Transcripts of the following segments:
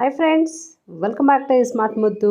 Hi friends welcome back to smart ముద్దు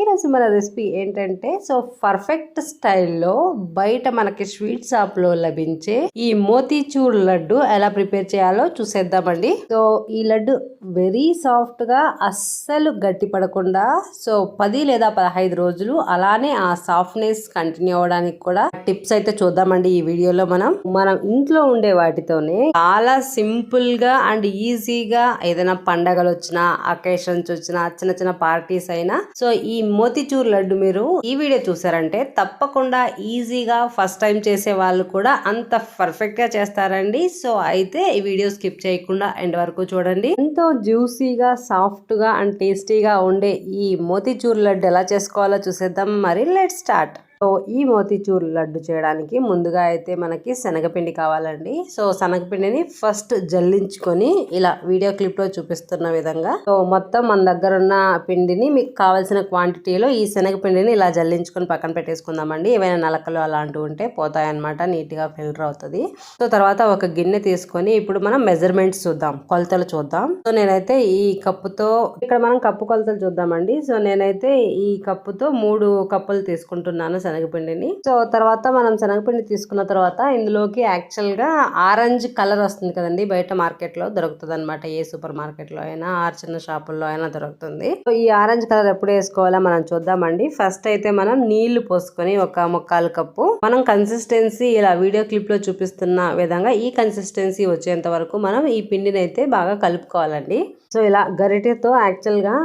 ఈరోజు మన రెసిపీ ఏంటంటే సో పర్ఫెక్ట్ స్టైల్లో బయట మనకి స్వీట్ షాప్లో లభించే ఈ మోతీచూర్ లడ్డు ఎలా ప్రిపేర్ చేయాలో చూసేద్దామండి. సో ఈ లడ్డు వెరీ సాఫ్ట్గా అస్సలు గట్టి పడకుండా సో పది లేదా పదహైదు రోజులు అలానే ఆ సాఫ్ట్నెస్ కంటిన్యూ అవ్వడానికి కూడా టిప్స్ అయితే చూద్దామండి ఈ వీడియోలో మనం. మనం ఇంట్లో ఉండే వాటితోనే చాలా సింపుల్గా అండ్ ఈజీగా ఏదైనా పండగలు వచ్చినా అకేషన్స్ వచ్చినా చిన్న చిన్న పార్టీస్ అయినా. సో ఈ మోతిచూర్ లడ్డు మీరు ఈ వీడియో చూసారంటే తప్పకుండా ఈజీగా ఫస్ట్ టైం చేసే వాళ్ళు కూడా అంత పర్ఫెక్ట్గా చేస్తారండి. సో అయితే ఈ వీడియో స్కిప్ చేయకుండా ఎండ్ వరకు చూడండి. ఎంతో జ్యూసీగా సాఫ్ట్గా అండ్ టేస్టీగా ఉండే ఈ మోతిచూర్ లడ్డు ఎలా చేసుకోవాలో చూసేద్దాం. మరి లెట్ స్టార్ట్ సో ఈ మోతిచూర్ లడ్డు చేయడానికి ముందుగా అయితే మనకి శనగపిండి కావాలండి. సో శనగపిండిని ఫస్ట్ జల్లించుకొని ఇలా వీడియో క్లిప్లో చూపిస్తున్న విధంగా సో మొత్తం మన దగ్గర ఉన్న పిండిని మీకు కావాల్సిన క్వాంటిటీలో ఈ శనగపిండిని ఇలా జల్లించుకొని పక్కన పెట్టేసుకుందామండి. ఏవైనా నలకలు అలాంటివి ఉంటే పోతాయన్నమాట నీట్గా ఫిల్టర్ అవుతుంది. సో తర్వాత ఒక గిన్నె తీసుకొని ఇప్పుడు మనం మెజర్మెంట్స్ చూద్దాం కొలతలు చూద్దాం. సో నేనైతే ఈ కప్పుతో ఇక్కడ మనం కప్పు కొలతలు చూద్దామండి. సో నేనైతే ఈ కప్పుతో మూడు కప్పులు తీసుకుంటున్నాను. శనగపిండిని. సో తర్వాత మనం శనగపిండి తీసుకున్న తర్వాత ఇందులోకి యాక్చువల్గా ఆరెంజ్ కలర్ వస్తుంది కదండి బయట మార్కెట్లో దొరుకుతుంది అనమాట ఏ సూపర్ మార్కెట్లో అయినా ఆర్ చిన్న షాపుల్లో అయినా దొరుకుతుంది. సో ఈ ఆరెంజ్ కలర్ ఎప్పుడు వేసుకోవాలో మనం చూద్దామండి. ఫస్ట్ అయితే మనం నీళ్ళు పోసుకొని ఒక ముక్కాలు కప్పు. మనం కన్సిస్టెన్సీ ఇలా వీడియో క్లిప్లో చూపిస్తున్న విధంగా ఈ కన్సిస్టెన్సీ వచ్చేంత వరకు మనం ఈ పిండిని అయితే బాగా కలుపుకోవాలండి. సో ఇలా గరిటెతో యాక్చువల్గా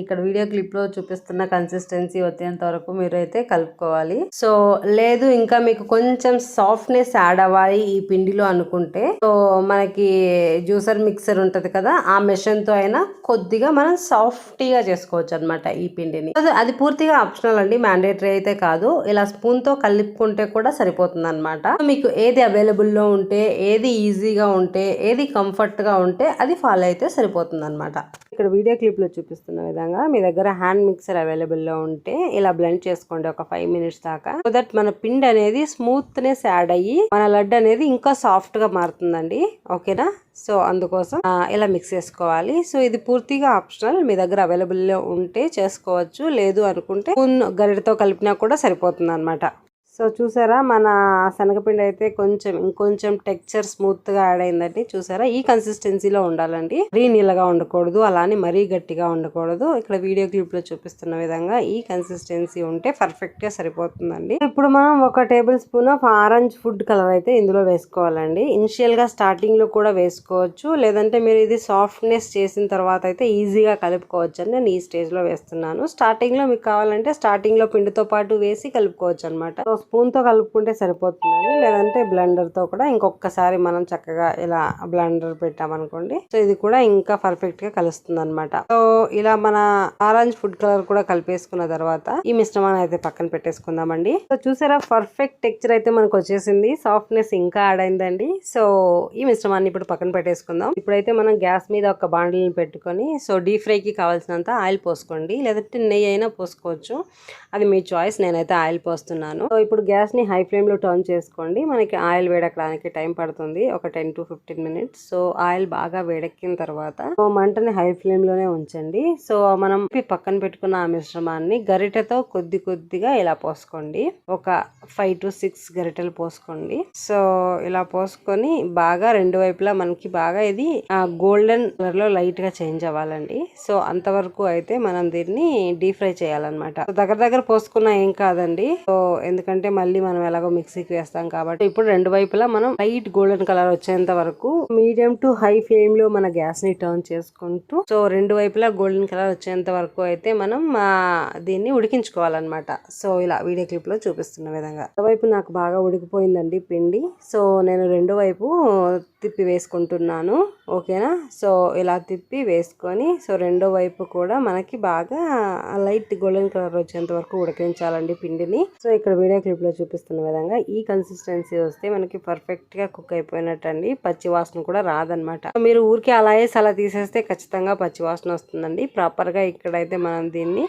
ఇక్కడ వీడియో క్లిప్లో చూపిస్తున్న కన్సిస్టెన్సీ వచ్చేంత వరకు మీరు అయితే కలుపుకోవాలి. సో లేదు ఇంకా మీకు కొంచెం సాఫ్ట్నెస్ యాడ్ అవ్వాలి ఈ పిండిలో అనుకుంటే. సో మనకి జ్యూసర్ మిక్సర్ ఉంటుంది కదా ఆ మెషిన్తో అయినా కొద్దిగా మనం సాఫ్టీగా చేసుకోవచ్చు అనమాట ఈ పిండిని. అది పూర్తిగా ఆప్షనల్ అండి మ్యాండేటరీ అయితే కాదు. ఇలా స్పూన్తో కలుపుకుంటే కూడా సరిపోతుంది అనమాట మీకు ఏది అవైలబుల్లో ఉంటే ఏది ఈజీగా ఉంటే ఏది కంఫర్ట్గా ఉంటే అది ఫాలో అయితే సరిపోతుంది అనమాట ఇక్కడ వీడియో క్లిప్లో చూపిస్తున్న విధంగా మీ దగ్గర హ్యాండ్ మిక్సర్ అవైలబుల్లో ఉంటే ఇలా బ్లెండ్ చేసుకోండి ఒక ఫైవ్ మినిట్స్ దాకా. సో దట్ మన పిండి అనేది స్మూత్నెస్ యాడ్ అయ్యి మన లడ్డు అనేది ఇంకా సాఫ్ట్గా మారుతుందండి. ఓకేనా? సో అందుకోసం ఇలా మిక్స్ చేసుకోవాలి. సో ఇది పూర్తిగా ఆప్షనల్. మీ దగ్గర అవైలబుల్లో ఉంటే చేసుకోవచ్చు. లేదు అనుకుంటే గరిటతో కలిపినా కూడా సరిపోతుంది అనమాట సో చూసారా మన శనగపిండి అయితే కొంచెం ఇంకొంచెం టెక్చర్ స్మూత్గా యాడ్ అయిందండి. చూసారా? ఈ కన్సిస్టెన్సీలో ఉండాలండి. మరీ నీళ్ళగా ఉండకూడదు అలానే మరీ గట్టిగా ఉండకూడదు. ఇక్కడ వీడియో క్లిప్లో చూపిస్తున్న విధంగా ఈ కన్సిస్టెన్సీ ఉంటే పర్ఫెక్ట్గా సరిపోతుందండి. ఇప్పుడు మనం ఒక table spoon of orange food colour అయితే ఇందులో వేసుకోవాలండి. ఇనిషియల్గా స్టార్టింగ్లో కూడా వేసుకోవచ్చు. లేదంటే మీరు ఇది సాఫ్ట్నెస్ చేసిన తర్వాత అయితే ఈజీగా కలుపుకోవచ్చు అని నేను ఈ స్టేజ్లో వేస్తున్నాను. స్టార్టింగ్లో మీకు కావాలంటే స్టార్టింగ్లో పిండితో పాటు వేసి కలుపుకోవచ్చు అనమాట స్పూన్తో కలుపుకుంటే సరిపోతుందండి. లేదంటే బ్లెండర్తో కూడా ఇంకొకసారి మనం చక్కగా ఇలా బ్లెండర్ పెట్టామనుకోండి. సో ఇది కూడా ఇంకా పర్ఫెక్ట్గా కలుస్తుంది అనమాట సో ఇలా మన ఆరెంజ్ ఫుడ్ కలర్ కూడా కలిపేసుకున్న తర్వాత ఈ మిశ్రమాన్ని అయితే పక్కన పెట్టేసుకుందామండి. సో చూసారా? పర్ఫెక్ట్ టెక్చర్ అయితే మనకు వచ్చేసింది. సాఫ్ట్నెస్ ఇంకా యాడ్ అయిందండి. సో ఈ మిశ్రమాన్ని ఇప్పుడు పక్కన పెట్టేసుకుందాం. ఇప్పుడైతే మనం గ్యాస్ మీద ఒక బాండిల్ని పెట్టుకొని సో డీప్ ఫ్రైకి కావాల్సినంత ఆయిల్ పోసుకోండి. లేదంటే నెయ్యి అయినా పోసుకోవచ్చు. అది మీ చాయిస్. నేనైతే ఆయిల్ పోస్తున్నాను. సో ఇప్పుడు గ్యాస్ని హై ఫ్లేమ్లో టర్న్ చేసుకోండి. మనకి ఆయిల్ వేడెక్కడానికి టైం పడుతుంది. ఒక ten to fifteen minutes. So oil బాగా వేడెక్కిన తర్వాత మంటని హై ఫ్లేమ్లోనే ఉంచండి. సో మనం పక్కన పెట్టుకున్న ఆ మిశ్రమాన్ని గరిటెతో కొద్ది కొద్దిగా ఇలా పోసుకోండి. ఒక ఫైవ్ టు సిక్స్ గరిటెలు పోసుకోండి. సో ఇలా పోసుకొని బాగా రెండు వైపులా మనకి బాగా ఇది గోల్డెన్ కలర్లో లైట్గా చేంజ్ అవ్వాలండి. సో అంతవరకు అయితే మనం దీన్ని డీప్ ఫ్రై చేయాలన్నమాట. దగ్గర దగ్గర పోసుకున్న ఏం కాదండి. సో ఎందుకంటే మళ్ళీ మనం ఎలాగో మిక్సీకి వేస్తాం కాబట్టి ఇప్పుడు రెండు వైపులా మనం లైట్ గోల్డెన్ కలర్ వచ్చేంత వరకు మీడియం టు హై ఫ్లేమ్లో మన గ్యాస్ని టర్న్ చేసుకుంటూ సో రెండు వైపులా గోల్డెన్ కలర్ వచ్చేంత వరకు అయితే మనం దీన్ని ఉడికించుకోవాలన్నమాట. సో ఇలా వీడియో క్లిప్లో చూపిస్తున్న విధంగా. వైపు నాకు బాగా ఉడికిపోయిందండి పిండి. సో నేను రెండు వైపు తిప్పి వేసుకుంటున్నాను. ఓకేనా? సో ఇలా తిప్పి వేసుకొని సో రెండో వైపు కూడా మనకి బాగా లైట్ గోల్డెన్ కలర్ వచ్చేంత వరకు ఉడికించాలండి పిండిని. సో ఇక్కడ వీడియో క్లిప్లో చూపిస్తున్న విధంగా ఈ కన్సిస్టెన్సీ వస్తే మనకి పర్ఫెక్ట్గా కుక్ అయిపోయినట్టు అండి పచ్చి వాసన కూడా రాదనమాట మీరు ఊరికే అలా వేసి అలా తీసేస్తే ఖచ్చితంగా పచ్చి వాసన వస్తుందండి. ప్రాపర్గా ఇక్కడైతే మనం దీన్ని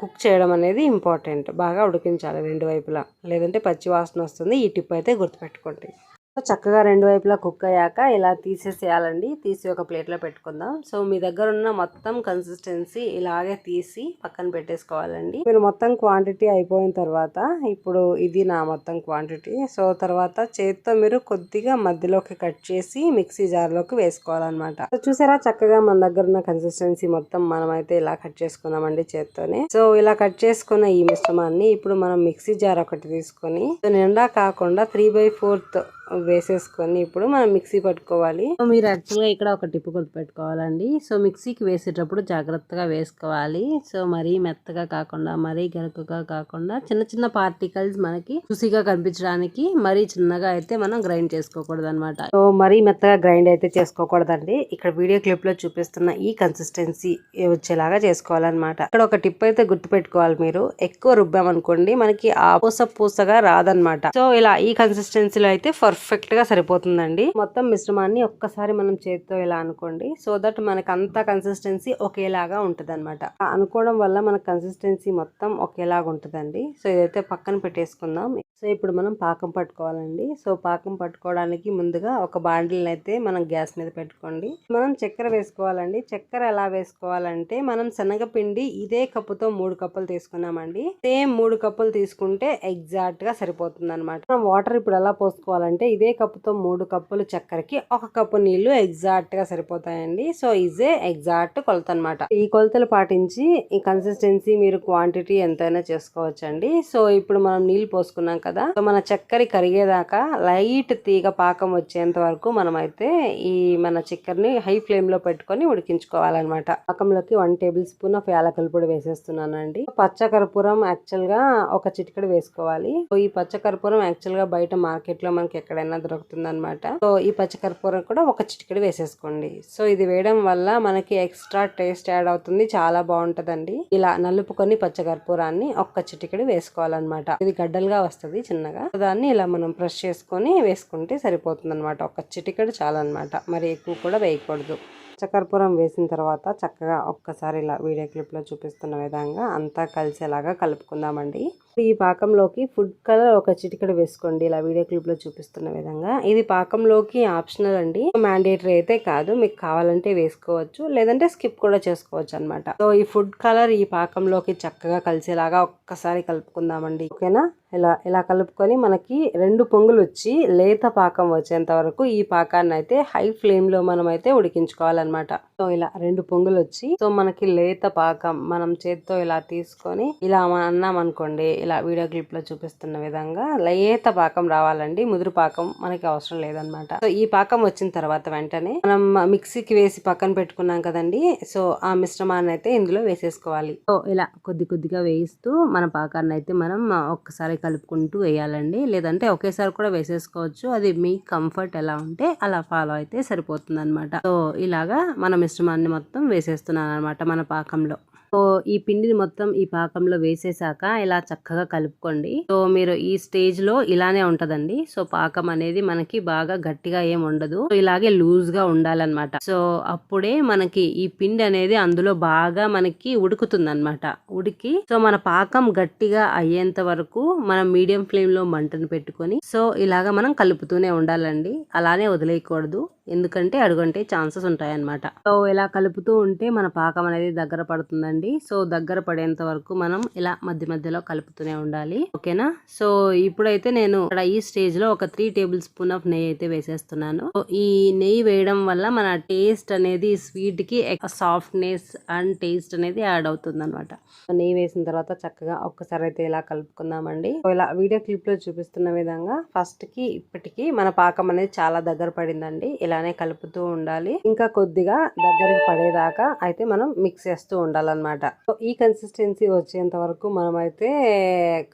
కుక్ చేయడం అనేది ఇంపార్టెంట్ బాగా ఉడికించాలి రెండు వైపులా. లేదంటే పచ్చి వాసన వస్తుంది. ఈ టిప్ అయితే గుర్తుపెట్టుకోండి. చక్కగా రెండు వైపులా కుక్ అయ్యాక ఇలా తీసేసేయాలండి. తీసి ఒక ప్లేట్లో పెట్టుకుందాం. సో మీ దగ్గర ఉన్న మొత్తం కన్సిస్టెన్సీ ఇలాగే తీసి పక్కన పెట్టేసుకోవాలండి. మీరు మొత్తం క్వాంటిటీ అయిపోయిన తర్వాత ఇప్పుడు ఇది నా మొత్తం క్వాంటిటీ. సో తర్వాత చేతితో మీరు కొద్దిగా మధ్యలోకి కట్ చేసి మిక్సీ జార్లోకి వేసుకోవాలన్నమాట. సో చూసారా చక్కగా మన దగ్గర ఉన్న కన్సిస్టెన్సీ మొత్తం మనమైతే ఇలా కట్ చేసుకున్నామండి చేత్తోనే. సో ఇలా కట్ చేసుకున్న ఈ మిశ్రమాన్ని ఇప్పుడు మనం మిక్సీ జార్ ఒకటి తీసుకొని నిండా కాకుండా త్రీ బై ఫోర్త్ వేసేసుకొని ఇప్పుడు మనం మిక్సీ పట్టుకోవాలి. సో మీరు యాక్చువల్గా ఇక్కడ ఒక టిప్పు గుర్తు పెట్టుకోవాలండి. సో మిక్సీకి వేసేటప్పుడు జాగ్రత్తగా వేసుకోవాలి. సో మరీ మెత్తగా కాకుండా మరీ గరుకుగా కాకుండా చిన్న చిన్న పార్టికల్స్ మనకి చూసిగా కనిపించడానికి మరీ చిన్నగా అయితే మనం గ్రైండ్ చేసుకోకూడదు అనమాట సో మరీ మెత్తగా గ్రైండ్ అయితే చేసుకోకూడదండి. ఇక్కడ వీడియో క్లిప్లో చూపిస్తున్న ఈ కన్సిస్టెన్సీ వచ్చేలాగా చేసుకోవాలన్నమాట. ఇక్కడ ఒక టిప్ అయితే గుర్తు పెట్టుకోవాలి మీరు. ఎక్కువ రుబ్బామనుకోండి మనకి ఆ పూస పూసగా రాదనమాట సో ఇలా ఈ కన్సిస్టెన్సీలో అయితే పర్ఫెక్ట్ గా సరిపోతుందండి. మొత్తం మిశ్రమాన్ని ఒక్కసారి మనం చేతితో ఇలా అనుకోండి. సో దట్ మనకి అంత కన్సిస్టెన్సీ ఒకేలాగా ఉంటుంది అనమాట అనుకోవడం వల్ల మన కన్సిస్టెన్సీ మొత్తం ఒకేలాగా ఉంటుందండి. సో ఇదైతే పక్కన పెట్టేసుకుందాం. సో ఇప్పుడు మనం పాకం పట్టుకోవాలండి. సో పాకం పట్టుకోవడానికి ముందుగా ఒక బాండిల్ని అయితే మనం గ్యాస్ మీద పెట్టుకోండి. మనం చక్కెర వేసుకోవాలండి. చక్కెర ఎలా వేసుకోవాలంటే మనం శనగపిండి ఇదే కప్పుతో మూడు కప్పులు తీసుకున్నామండి. సేమ్ మూడు కప్పులు తీసుకుంటే ఎగ్జాక్ట్గా సరిపోతుంది అనమాట మనం వాటర్ ఇప్పుడు ఎలా పోసుకోవాలంటే అంటే ఇదే కప్పుతో మూడు కప్పులు చక్కెరకి ఒక కప్పు నీళ్ళు ఎగ్జాక్ట్గా సరిపోతాయండి. సో ఇదే ఎగ్జాక్ట్ కొలత అనమాట ఈ కొలతలు పాటించి ఈ కన్సిస్టెన్సీ మీరు క్వాంటిటీ ఎంతైనా చేసుకోవచ్చండి. సో ఇప్పుడు మనం నీళ్ళు పోసుకున్నాం కదా సో మన చక్కెర కరిగేదాకా లైట్ తీగ పాకం వచ్చేంత వరకు మనం అయితే ఈ మన చక్కెరని హై ఫ్లేమ్లో పెట్టుకొని ఉడికించుకోవాలన్నమాట. పాకంలోకి వన్ టేబుల్ స్పూన్ ఆఫ్ యాలకల పొడి వేసేస్తున్నానండి. పచ్చకర్పూరం యాక్చువల్గా యాక్చువల్గా ఒక చిటికడ వేసుకోవాలి. సో ఈ పచ్చ కర్పూరం యాక్చువల్గా బయట మార్కెట్లో మనకి ఎక్కడైనా దొరుకుతుందనమాట సో ఈ పచ్చకర్పూరం కూడా ఒక చిటికెడు వేసేసుకోండి. సో ఇది వేయడం వల్ల మనకి ఎక్స్ట్రా టేస్ట్ యాడ్ అవుతుంది. చాలా బాగుంటదండి. ఇలా నలుపుకొని పచ్చకర్పూరాన్ని ఒక్క చిటికెడు వేసుకోవాలన్నమాట. ఇది గడ్డలుగా వస్తుంది చిన్నగా. దాన్ని ఇలా మనం ప్రెస్ చేసుకొని వేసుకుంటే సరిపోతుంది అనమాట ఒక చిటికెడు చాలన్నమాట. మరి ఎక్కువ కూడా వేయకూడదు. పచ్చకర్పూరం వేసిన తర్వాత చక్కగా ఒక్కసారి ఇలా వీడియో క్లిప్లో చూపిస్తున్న విధంగా అంతా కలిసేలాగా కలుపుకుందామండి. ఈ పాకంలోకి ఫుడ్ కలర్ ఒక చిటికెడు వేసుకోండి. ఇలా వీడియో క్లిప్లో చూపిస్తున్న విధంగా. ఇది పాకంలోకి ఆప్షనల్ అండి. మ్యాండేటరీ అయితే కాదు. మీకు కావాలంటే వేసుకోవచ్చు. లేదంటే స్కిప్ కూడా చేసుకోవచ్చు అనమాట సో ఈ ఫుడ్ కలర్ ఈ పాకంలోకి చక్కగా కలిసేలాగా ఒక్కసారి కలుపుకుందామండి. ఓకేనా? ఇలా ఇలా కలుపుకొని మనకి రెండు పొంగులు వచ్చి లేత పాకం వచ్చేంత వరకు ఈ పాకాన్ని అయితే హై ఫ్లేమ్లో మనం అయితే ఉడికించుకోవాలన్నమాట. సో ఇలా రెండు పొంగులు వచ్చి సో మనకి లేత పాకం మనం చేత్తో ఇలా తీసుకొని ఇలా అన్నాం అనుకోండి ఇలా వీడియో క్లిప్లో చూపిస్తున్న విధంగా లేత పాకం రావాలండి. ముదురు పాకం మనకి అవసరం లేదనమాట. సో ఈ పాకం వచ్చిన తర్వాత వెంటనే మనం మిక్సీకి వేసి పక్కన పెట్టుకున్నాం కదండి సో ఆ మిశ్రమాన్ని అయితే ఇందులో వేసేసుకోవాలి. సో ఇలా కొద్ది కొద్దిగా వేయిస్తూ మన పాకాన్ని అయితే మనం ఒక్కసారి కలుపుకుంటూ వేయాలండి. లేదంటే ఒకేసారి కూడా వేసేసుకోవచ్చు. అది మీ కంఫర్ట్ ఎలా ఉంటే అలా ఫాలో అయితే సరిపోతుంది అనమాట సో ఇలాగా మన మిశ్రమాన్ని మొత్తం వేసేస్తున్నాను అనమాట మన పాకంలో. సో ఈ పిండిని మొత్తం ఈ పాకంలో వేసేసాక ఇలా చక్కగా కలుపుకోండి. సో మీరు ఈ స్టేజ్లో ఇలానే ఉంటదండి. సో పాకం అనేది మనకి బాగా గట్టిగా ఏం ఉండదు. సో ఇలాగే లూజ్గా ఉండాలన్నమాట. సో అప్పుడే మనకి ఈ పిండి అనేది అందులో బాగా మనకి ఉడుకుతుంది అనమాట ఉడికి సో మన పాకం గట్టిగా అయ్యేంత వరకు మనం మీడియం ఫ్లేమ్లో మంటను పెట్టుకొని సో ఇలాగా మనం కలుపుతూనే ఉండాలండి. అలానే వదిలేయకూడదు. ఎందుకంటే అడుగంటే ఛాన్సెస్ ఉంటాయన్నమాట. సో ఇలా కలుపుతూ ఉంటే మన పాకం అనేది దగ్గర పడుతుందండి. సో దగ్గర పడేంత వరకు మనం ఇలా మధ్య మధ్యలో కలుపుతూనే ఉండాలి. ఓకేనా? సో ఇప్పుడైతే నేను ఇక్కడ ఈ స్టేజ్లో ఒక త్రీ టేబుల్ స్పూన్ ఆఫ్ నెయ్యి అయితే వేసేస్తున్నాను. సో ఈ నెయ్యి వేయడం వల్ల మన టేస్ట్ అనేది స్వీట్కి సాఫ్ట్నెస్ అండ్ టేస్ట్ అనేది యాడ్ అవుతుంది అనమాట నెయ్యి వేసిన తర్వాత చక్కగా ఒక్కసారి అయితే ఇలా కలుపుకుందామండి. ఇలా వీడియో క్లిప్లో చూపిస్తున్న విధంగా ఫస్ట్కి ఇప్పటికి మన పాకం అనేది చాలా దగ్గర పడిందండి. ఇలానే కలుపుతూ ఉండాలి. ఇంకా కొద్దిగా దగ్గరికి పడేదాకా అయితే మనం మిక్స్ చేస్తూ ఉండాలన్నమాట. ఈ కన్సిస్టెన్సీ వచ్చేంత వరకు మనం అయితే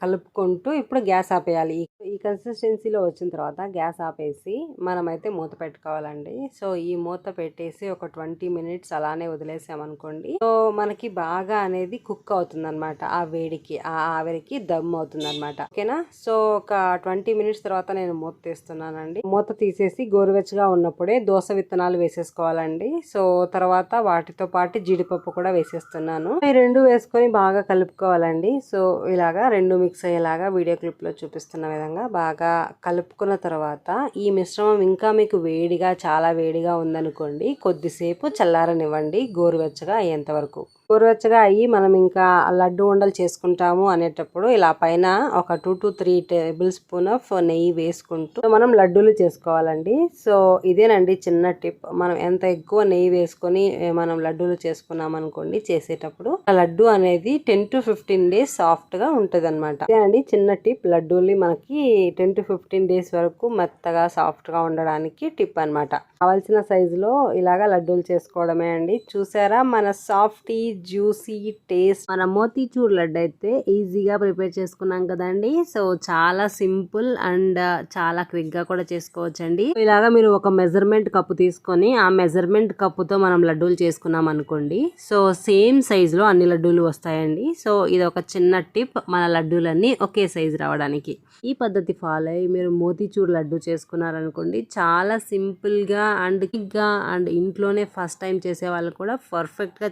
కలుపుకుంటూ ఇప్పుడు గ్యాస్ ఆపేయాలి. ఈ- ఈ కన్సిస్టెన్సీలో వచ్చిన తర్వాత గ్యాస్ ఆపేసి మనం అయితే మూత పెట్టుకోవాలండి. సో ఈ మూత పెట్టేసి ఒక ట్వంటీ మినిట్స్ అలానే వదిలేసామనుకోండి. సో మనకి బాగా అనేది కుక్ అవుతుంది అనమాట ఆ వేడికి ఆ ఆవిరికి దమ్ అవుతుంది అనమాట ఓకేనా? సో ఒక ట్వంటీ మినిట్స్ తర్వాత నేను మూత తీస్తున్నానండి. మూత తీసేసి గోరువెచ్చగా ఉన్నప్పుడే దోస విత్తనాలు వేసేసుకోవాలండి. సో తర్వాత వాటితో పాటు జీడిపప్పు కూడా వేసేస్తున్నాను. ఈ రెండు వేసుకొని బాగా కలుపుకోవాలండి. సో ఇలాగా రెండు మిక్స్ అయ్యేలాగా వీడియో క్లిప్లో చూపిస్తున్న విధంగా విధంగా బాగా కలుపుకున్న తర్వాత ఈ మిశ్రమం ఇంకా మీకు వేడిగా చాలా వేడిగా ఉందనుకోండి కొద్దిసేపు చల్లారనివ్వండి గోరువెచ్చగా అయ్యేంత వరకు. గోరువెచ్చగా అయ్యి మనం ఇంకా లడ్డు ఉండలు చేసుకుంటాము అనేటప్పుడు ఇలా పైన ఒక two to three table spoon of నెయ్యి వేసుకుంటూ మనం లడ్డూలు చేసుకోవాలండి. సో ఇదేనండి చిన్న టిప్. మనం ఎంత ఎక్కువ నెయ్యి వేసుకొని మనం లడ్డూలు చేసుకున్నాం అనుకోండి చేసేటప్పుడు ఆ లడ్డు అనేది టెన్ టు ఫిఫ్టీన్ డేస్ సాఫ్ట్గా ఉంటది అనమాట చిన్న టిప్. లడ్డూలు మనకి టెన్ టు ఫిఫ్టీన్ డేస్ వరకు మెత్తగా సాఫ్ట్గా ఉండడానికి టిప్ అన్నమాట. కావాల్సిన సైజులో ఇలాగా లడ్డూలు చేసుకోవడమే అండి. చూసారా మన సాఫ్ట్ జ్యూసీ టేస్ట్ మన మోతీచూర్ లడ్డు అయితే ఈజీగా ప్రిపేర్ చేసుకున్నాం కదండి. సో చాలా సింపుల్ అండ్ చాలా క్విక్గా కూడా చేసుకోవచ్చండి. ఇలాగా మీరు ఒక మెజర్మెంట్ కప్పు తీసుకొని ఆ మెజర్మెంట్ కప్పుతో మనం లడ్డూలు చేసుకున్నాం అనుకోండి. సో సేమ్ సైజ్లో అన్ని లడ్డూలు వస్తాయండి. సో ఇది ఒక చిన్న టిప్ మన లడ్డూలన్నీ ఒకే సైజ్ రావడానికి. ఈ పద్ధతి ఫాలో అయ్యి మీరు మోతీచూర్ లడ్డు చేసుకున్నారనుకోండి చాలా సింపుల్గా అండ్ క్విక్గా అండ్ ఇంట్లోనే ఫస్ట్ టైం చేసే వాళ్ళు కూడా పర్ఫెక్ట్గా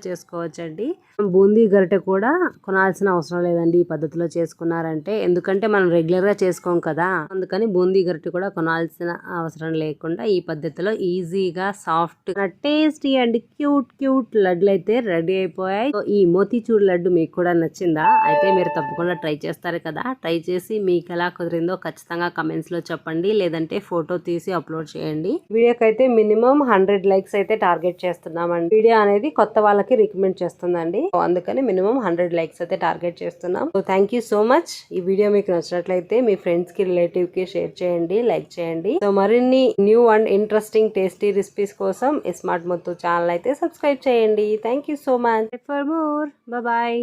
చేసుకోవచ్చండి బూందీ గరిటె కూడా కొనాల్సిన అవసరం లేదండి ఈ పద్ధతిలో చేసుకున్నారంటే. ఎందుకంటే మనం రెగ్యులర్గా చేసుకోం కదా. అందుకని బూందీ గరిటె కూడా కొనాల్సిన అవసరం లేకుండా ఈ పద్ధతిలో ఈజీగా soft tasty and cute cute లడ్లు అయితే రెడీ అయిపోయాయి. ఈ మోతీచూర్ లడ్డు మీకు కూడా నచ్చిందా? అయితే మీరు తప్పకుండా ట్రై చేస్తారు కదా. ట్రై చేసి మీకు ఎలా కుదిరిందో ఖచ్చితంగా కమెంట్స్లో చెప్పండి. లేదంటే ఫోటో తీసి అప్లోడ్ చేయండి. వీడియోకి అయితే మినిమం హండ్రెడ్ లైక్స్ అయితే టార్గెట్ చేస్తున్నామండి. వీడియో అనేది కొత్త వాళ్ళకి రికమెండ్ చేస్తుందండి. అందుకని మినిమం హండ్రెడ్ లైక్స్ అయితే టార్గెట్ చేస్తున్నాం. So thank you so much ఈ వీడియో మీకు నచ్చినట్లయితే మీ ఫ్రెండ్స్కి రిలేటివ్కి షేర్ చేయండి లైక్ చేయండి. సో మరిన్ని new and interesting tasty recipes కోసం స్మార్ట్ మొత్తం ఛానల్ అయితే సబ్స్క్రైబ్ చేయండి. Thank you so much for more bye